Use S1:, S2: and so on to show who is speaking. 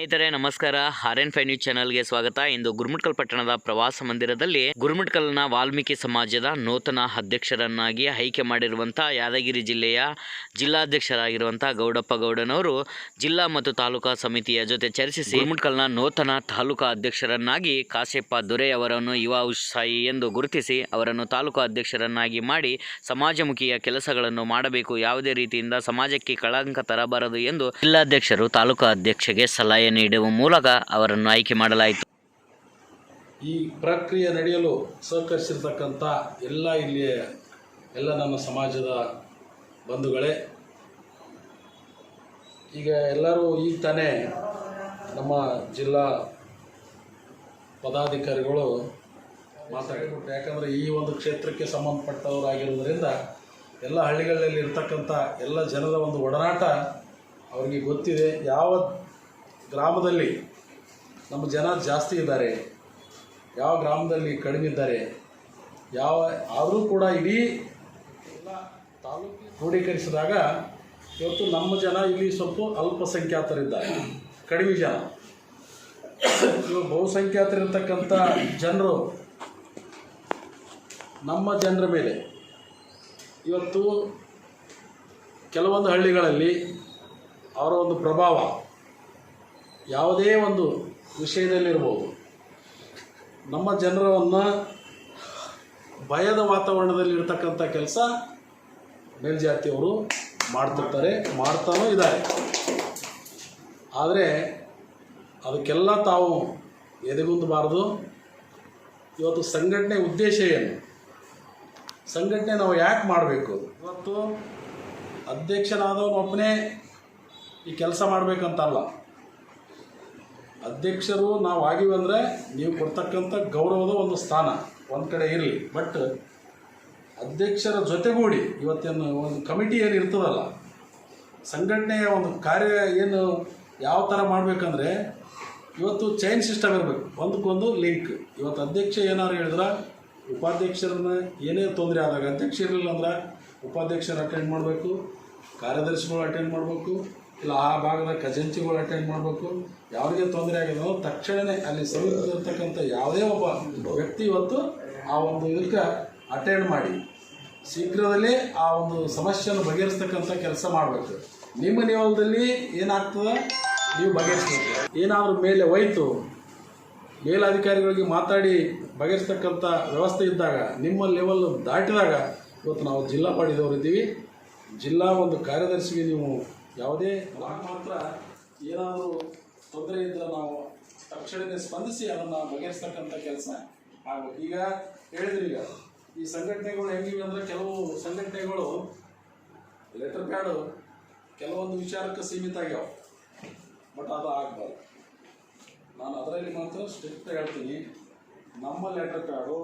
S1: ಸ್ನೇಹಿತರೆ, ನಮಸ್ಕಾರ. R N five news ಚಾನಲ್ಗೆ ಸ್ವಾಗತ. ಇಂದು ಗುರುಮಟ್ಕಲ್ ಪಟ್ಟಣದ ಪ್ರವಾಸ ಮಂದಿರದಲ್ಲಿ ಗುರುಮಟ್ಕಲ್ನ ವಾಲ್ಮೀಕಿ ಸಮಾಜದ ನೂತನ ಅಧ್ಯಕ್ಷರನ್ನಾಗಿ ಆಯ್ಕೆ ಮಾಡಿರುವಂಥ ಯಾದಗಿರಿ ಜಿಲ್ಲೆಯ ಜಿಲ್ಲಾಧ್ಯಕ್ಷರಾಗಿರುವಂಥ ಗೌಡಪ್ಪ ಗೌಡನವರು ಜಿಲ್ಲಾ ಮತ್ತು ತಾಲೂಕಾ ಸಮಿತಿಯ ಜೊತೆ ಚರ್ಚಿಸಿ ಗುರುಮಟ್ಕಲ್ನ ನೂತನ ತಾಲೂಕಾ ಅಧ್ಯಕ್ಷರನ್ನಾಗಿ ಕಾಶೆಪ್ಪ ದೊರೆ ಅವರನ್ನು ಯುವ ಉತ್ಸಾಹಿ ಎಂದು ಗುರುತಿಸಿ ಅವರನ್ನು ತಾಲೂಕಾ ಅಧ್ಯಕ್ಷರನ್ನಾಗಿ ಮಾಡಿ ಸಮಾಜಮುಖಿಯ ಕೆಲಸಗಳನ್ನು ಮಾಡಬೇಕು. ಯಾವುದೇ ರೀತಿಯಿಂದ ಸಮಾಜಕ್ಕೆ ಕಳಂಕ ತರಬಾರದು ಎಂದು ಜಿಲ್ಲಾಧ್ಯಕ್ಷರು ತಾಲೂಕಾ ಅಧ್ಯಕ್ಷಗೆ ಸಲಹೆ ನೀಡುವ ಮೂಲಕ ಅವರನ್ನು ಆಯ್ಕೆ ಮಾಡಲಾಯಿತು.
S2: ಈ ಪ್ರಕ್ರಿಯೆ ನಡೆಯಲು ಸಹಕರಿಸಿರ್ತಕ್ಕಂಥ ಎಲ್ಲ ಇಲ್ಲಿಯ ಎಲ್ಲ ನಮ್ಮ ಸಮಾಜದ ಬಂಧುಗಳೇ, ಈಗ ಎಲ್ಲರೂ ಈಗ ತಾನೇ ನಮ್ಮ ಜಿಲ್ಲಾ ಪದಾಧಿಕಾರಿಗಳು ಮಾತಾಡಿಬಿಟ್ಟು ಯಾಕಂದರೆ ಈ ಒಂದು ಕ್ಷೇತ್ರಕ್ಕೆ ಸಂಬಂಧಪಟ್ಟವರಾಗಿರೋದ್ರಿಂದ ಎಲ್ಲ ಹಳ್ಳಿಗಳಲ್ಲಿ ಇರ್ತಕ್ಕಂಥ ಎಲ್ಲ ಜನರ ಒಂದು ಒಡನಾಟ ಅವರಿಗೆ ಗೊತ್ತಿದೆ. ಯಾವ ಗ್ರಾಮದಲ್ಲಿ ನಮ್ಮ ಜನ ಜಾಸ್ತಿ ಇದ್ದಾರೆ. ಯಾವ ಗ್ರಾಮದಲ್ಲಿ ಕಡಿಮೆ ಇದ್ದಾರೆ, ಯಾವ ಆದರೂ ಕೂಡ ಇಡೀ ಎಲ್ಲ ತಾಲೂಕು ಕ್ರೋಢೀಕರಿಸಿದಾಗ ಇವತ್ತು ನಮ್ಮ ಜನ ಇಲ್ಲಿ ಸ್ವಲ್ಪ ಅಲ್ಪಸಂಖ್ಯಾತರಿದ್ದಾರೆ, ಕಡಿಮೆ ಜನ. ಇವಾಗ ಬಹುಸಂಖ್ಯಾತರಿರ್ತಕ್ಕಂಥ ಜನರು ನಮ್ಮ ಜನರ ಮೇಲೆ. ಇವತ್ತು ಕೆಲವೊಂದು ಹಳ್ಳಿಗಳಲ್ಲಿ ಅವರ ಒಂದು ಪ್ರಭಾವ ಯಾವುದೇ ಒಂದು ವಿಷಯದಲ್ಲಿರ್ಬೋದು, ನಮ್ಮ ಜನರನ್ನು ಭಯದ ವಾತಾವರಣದಲ್ಲಿ ಇರ್ತಕ್ಕಂಥ ಕೆಲಸ ಮೇಲ್ಜಾತಿಯವರು ಮಾಡ್ತಿರ್ತಾರೆ, ಮಾಡ್ತಾನೂ ಇದ್ದಾರೆ. ಆದರೆ ಅದಕ್ಕೆಲ್ಲ ತಾವು ಎದೆಗುಂದಬಾರ್ದು. ಇವತ್ತು ಸಂಘಟನೆ ಉದ್ದೇಶ ಏನು? ಸಂಘಟನೆ ನಾವು ಯಾಕೆ ಮಾಡಬೇಕು? ಇವತ್ತು ಅಧ್ಯಕ್ಷನಾದವನೊಬ್ಬನೇ ಈ ಕೆಲಸ ಮಾಡಬೇಕಂತಲ್ಲ. ಅಧ್ಯಕ್ಷರು ನಾವು ಆಗಿವಿ ಅಂದರೆ ನೀವು ಕೊಡ್ತಕ್ಕಂಥ ಗೌರವದ ಒಂದು ಸ್ಥಾನ, ಒಂದು ಕಡೆ ಇರಲಿ. ಬಟ್ ಅಧ್ಯಕ್ಷರ ಜೊತೆಗೂಡಿ ಇವತ್ತೇನು ಒಂದು ಕಮಿಟಿ ಏನು ಇರ್ತದಲ್ಲ, ಸಂಘಟನೆಯ ಒಂದು ಕಾರ್ಯ ಏನು ಯಾವ ಥರ ಮಾಡಬೇಕಂದ್ರೆ, ಇವತ್ತು ಚೈನ್ ಸಿಸ್ಟಮ್ ಇರಬೇಕು, ಒಂದಕ್ಕೊಂದು ಲಿಂಕ್ ಇವತ್ತು ಅಧ್ಯಕ್ಷ ಏನಾದ್ರು ಹೇಳಿದ್ರೆ, ಉಪಾಧ್ಯಕ್ಷರನ್ನ ಏನೇ ತೊಂದರೆ ಆದಾಗ, ಅಧ್ಯಕ್ಷ ಇರಲಿಲ್ಲ ಅಂದ್ರೆ ಉಪಾಧ್ಯಕ್ಷರು ಅಟೆಂಡ್ ಮಾಡಬೇಕು, ಕಾರ್ಯದರ್ಶಿಗಳು ಅಟೆಂಡ್ ಮಾಡಬೇಕು ಇಲ್ಲ, ಆ ಭಾಗದ ಖಜಂಚಿಗಳು ಅಟೆಂಡ್ ಮಾಡಬೇಕು. ಯಾರಿಗೆ ತೊಂದರೆ ಆಗಿದೋ ತಕ್ಷಣವೇ ಅಲ್ಲಿ ಸಮೀಪದಲ್ಲಿರ್ತಕ್ಕಂಥ ಯಾವುದೇ ಒಬ್ಬ ವ್ಯಕ್ತಿ ಇವತ್ತು ಆ ಒಂದು ಇದಕ್ಕೆ ಅಟೆಂಡ್ ಮಾಡಿ. ಶೀಘ್ರದಲ್ಲೇ ಆ ಒಂದು ಸಮಸ್ಯೆಯನ್ನು ಬಗೆಹರಿಸ್ತಕ್ಕಂಥ ಕೆಲಸ ಮಾಡಬೇಕು. ನಿಮ್ಮ ನಿಯಮದಲ್ಲಿ ಏನಾಗ್ತದೆ? ನೀವು ಬಗೆಹರಿಸ್ಬೇಕು. ಏನಾದರೂ ಮೇಲೆ ಹೋಯ್ತು, ಮೇಲಧಿಕಾರಿಗಳಿಗೆ ಮಾತಾಡಿ ಬಗೆಹರಿಸ್ತಕ್ಕಂಥ ವ್ಯವಸ್ಥೆ ಇದ್ದಾಗ, ನಿಮ್ಮ ಲೆವೆಲ್ ದಾಟಿದಾಗ, ಇವತ್ತು ನಾವು ಜಿಲ್ಲಾ ಪಾಡಿದವರು ಇದ್ದೀವಿ ಜಿಲ್ಲಾ ಒಂದು ಕಾರ್ಯದರ್ಶಿಗೆ ನೀವು ಯಾವುದೇ ಮಾತ್ರ ಏನಾದರೂ ತೊಂದರೆ ಇದ್ದರೆ ನಾವು ತಕ್ಷಣವೇ ಸ್ಪಂದಿಸಿ ಅದನ್ನು ಬಗೆಹರಿಸ್ತಕ್ಕಂಥ ಕೆಲಸ ಆಗಬೇಕು. ಈಗ ಹೇಳಿದ್ರಿ ಈಗ, ಈ ಸಂಘಟನೆಗಳು ಹೆಂಗಿವೆ ಅಂದರೆ ಕೆಲವು ಸಂಘಟನೆಗಳು ಲೆಟರ್ ಪ್ಯಾಡು ಕೆಲವೊಂದು ವಿಚಾರಕ್ಕೆ ಸೀಮಿತ ಆಗ್ಯಾವ, ಬಟ್ ಅದು ಆಗಬಾರ್ದು. ನಾನು ಅದರಲ್ಲಿ ಮಾತ್ರ ಸ್ಟ್ರಿಕ್ಟ್ ಹೇಳ್ತೀನಿ, ನಮ್ಮ ಲೆಟರ್ ಪ್ಯಾಡು